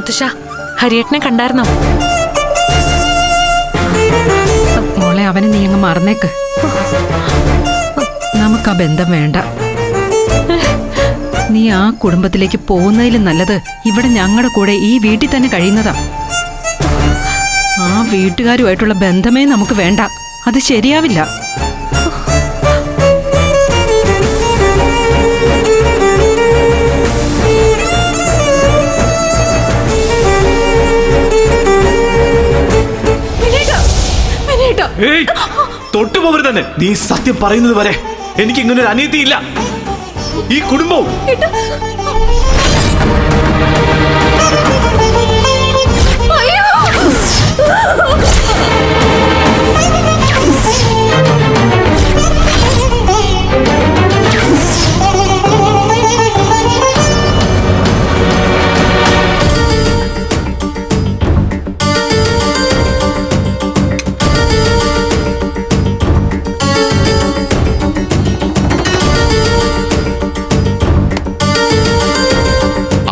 മുത്തശ്ശ ഹരിയേട്ടനെ കണ്ടായിരുന്നോ? മോളെ അവനെ നീ അങ്ങ് മറന്നേക്ക്. നമുക്ക് ആ ബന്ധം വേണ്ട. നീ ആ കുടുംബത്തിലേക്ക് പോകുന്നതിലും നല്ലത് ഇവിടെ ഞങ്ങളുടെ കൂടെ ഈ വീട്ടിൽ തന്നെ കഴിയുന്നതാ. ആ വീട്ടുകാരുമായിട്ടുള്ള ബന്ധമേ നമുക്ക് വേണ്ട. അത് ശരിയാവില്ല. ഏയ് തൊട്ടുപോകരുത് തന്നെ. നീ സത്യം പറയുന്നത് വരെ എനിക്ക് ഇങ്ങനെ ഒരു അനീതിയില്ല. ഈ കുടുംബവും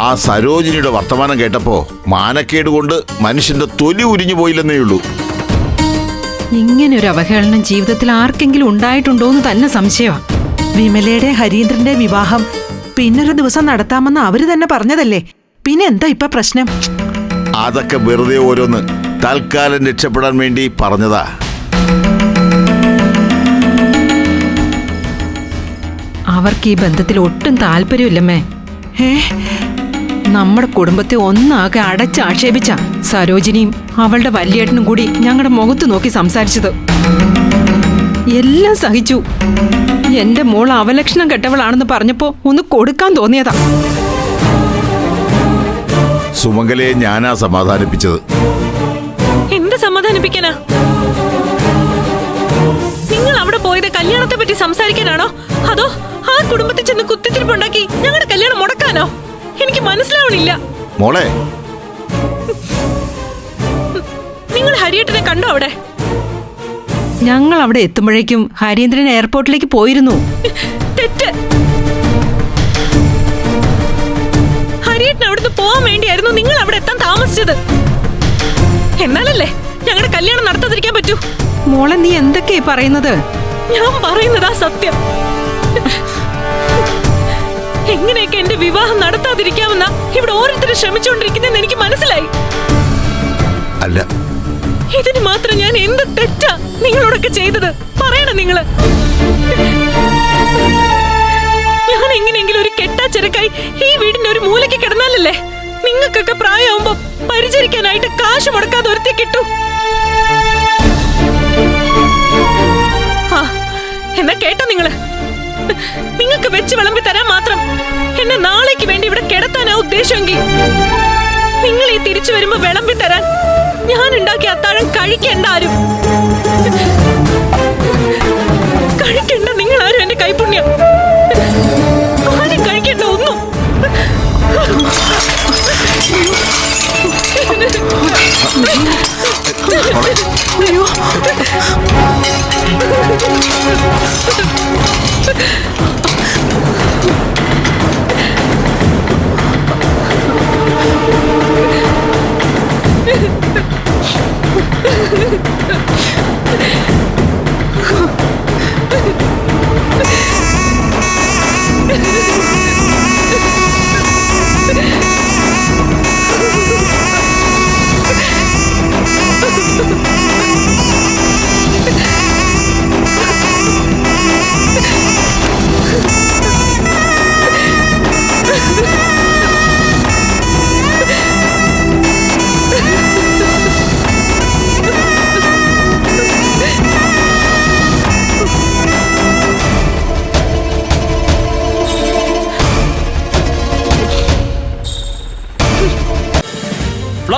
ആ സരോജിനിയുടെ വർത്തമാനം കേട്ടപ്പോ മാനക്കേട് കൊണ്ട് മനുഷ്യന്റെ തൊലി ഉരിഞ്ഞു പോയില്ലെന്നേ ഉള്ളൂ. ഇങ്ങനെ ഒരു അവഹേളനം ജീവിതത്തിൽ ആർക്കെങ്കിലും ഉണ്ടായിട്ടുണ്ടോ എന്ന് തന്നെ സംശയമാ വിമലയുടെ ഹരീന്ദ്രന്റെ വിവാഹം പിന്നൊരു ദിവസം നടത്താമെന്ന് അവർ തന്നെ പറഞ്ഞതല്ലേ? പിന്നെ എന്താ ഇപ്പൊ പ്രശ്നം? അതൊക്കെ വെറുതെ ഓരോന്ന് തൽക്കാലം രക്ഷപ്പെടാൻ വേണ്ടി പറഞ്ഞതാ. അവർക്ക് ഈ ബന്ധത്തിൽ ഒട്ടും താല്പര്യമില്ലമ്മേ. ഏ നമ്മുടെ കുടുംബത്തെ ഒന്നാകെ അടച്ചാക്ഷേപിച്ച സരോജിനിയും അവളുടെ വല്യേട്ടനും കൂടി ഞങ്ങളുടെ മുഖത്ത് നോക്കി സംസാരിച്ചത്. എല്ലാം സഹിച്ചു. എന്റെ മോൾ അവലക്ഷണം കെട്ടവളാണെന്ന് പറഞ്ഞപ്പോ ഒന്ന് കൊടുക്കാൻ തോന്നിയതാ. സുമംഗലയെ ഞാനാ സമാധാനിപ്പിച്ചത്. എന്ത് സമാധാനിപ്പിക്കാനാ? നിങ്ങൾ അവിടെ പോയത് കല്യാണത്തെ പറ്റി സംസാരിക്കാനാണോ? അതോ ആ കുടുംബത്തിൽ ചെന്ന് കുത്തിത്തിരിപ്പുണ്ടാക്കി ഞങ്ങളുടെ കല്യാണം മുടക്കാനോ? എനിക്ക് മനസ്സിലാവണില്ല. മോളെ. നിങ്ങൾ ഹരിയേട്ടനെ കണ്ടോ അവിടെ? ഞങ്ങൾ അവിടെ എത്തുമ്പോഴേക്കും ഹരീന്ദ്രൻ എയർപോർട്ടിലേക്ക് പോയിരുന്നു. തെറ്റ്. ഹരിയേട്ടൻ അവിടുന്ന് പോവാൻ വേണ്ടിയായിരുന്നു നിങ്ങൾ അവിടെ എത്താൻ താമസിച്ചത്. എന്നാലല്ലേ ഞങ്ങളുടെ കല്യാണം നടത്താതിരിക്കാൻ പറ്റൂ? മോളെ നീ എന്തൊക്കെയാ പറയുന്നത്? ഞാൻ പറയുന്നതാ സത്യം. എങ്ങനെയൊക്കെ എന്റെ വിവാഹം നടത്താതിരിക്കാമെന്ന ഇവിടെ ഓരോരുത്തരും ശ്രമിച്ചുകൊണ്ടിരിക്കുന്നെന്ന് എനിക്ക് മനസ്സിലായി. അല്ല. ഇതിന് മാത്രം ഞാൻ എന്ത് തെറ്റാ നിങ്ങളോടൊക്കെ ചെയ്തത്? പറയണം നിങ്ങൾ. ഞാൻ എങ്ങനെയെങ്കിലും ഒരു കെട്ടാ ചെറുക്കായി ഈ വീടിന്റെ ഒരു മൂലയ്ക്ക് കിടന്നാലല്ലേ നിങ്ങൾക്കൊക്കെ പ്രായമാകുമ്പോ പരിചരിക്കാനായിട്ട് കാശ് മുടക്കാതെ ഒരുത്തി കിട്ടൂ. നിങ്ങൾക്ക് വെച്ച് വിളമ്പി തരാൻ മാത്രം എന്നെ നാളേക്ക് വേണ്ടി ഇവിടെ കിടത്താനാ ഉദ്ദേശമെങ്കിൽ. നിങ്ങൾ ഈ തിരിച്ചു വരുമ്പോ വിളമ്പി തരാൻ ഞാൻ ഉണ്ടാക്കിയ അത്താഴം കഴിക്കണ്ട ആരും. കഴിക്കണ്ട നിങ്ങൾ ആരും എന്റെ കൈപുണ്യം. ആരും കഴിക്കണ്ട ഒന്നും. അയ്യോ.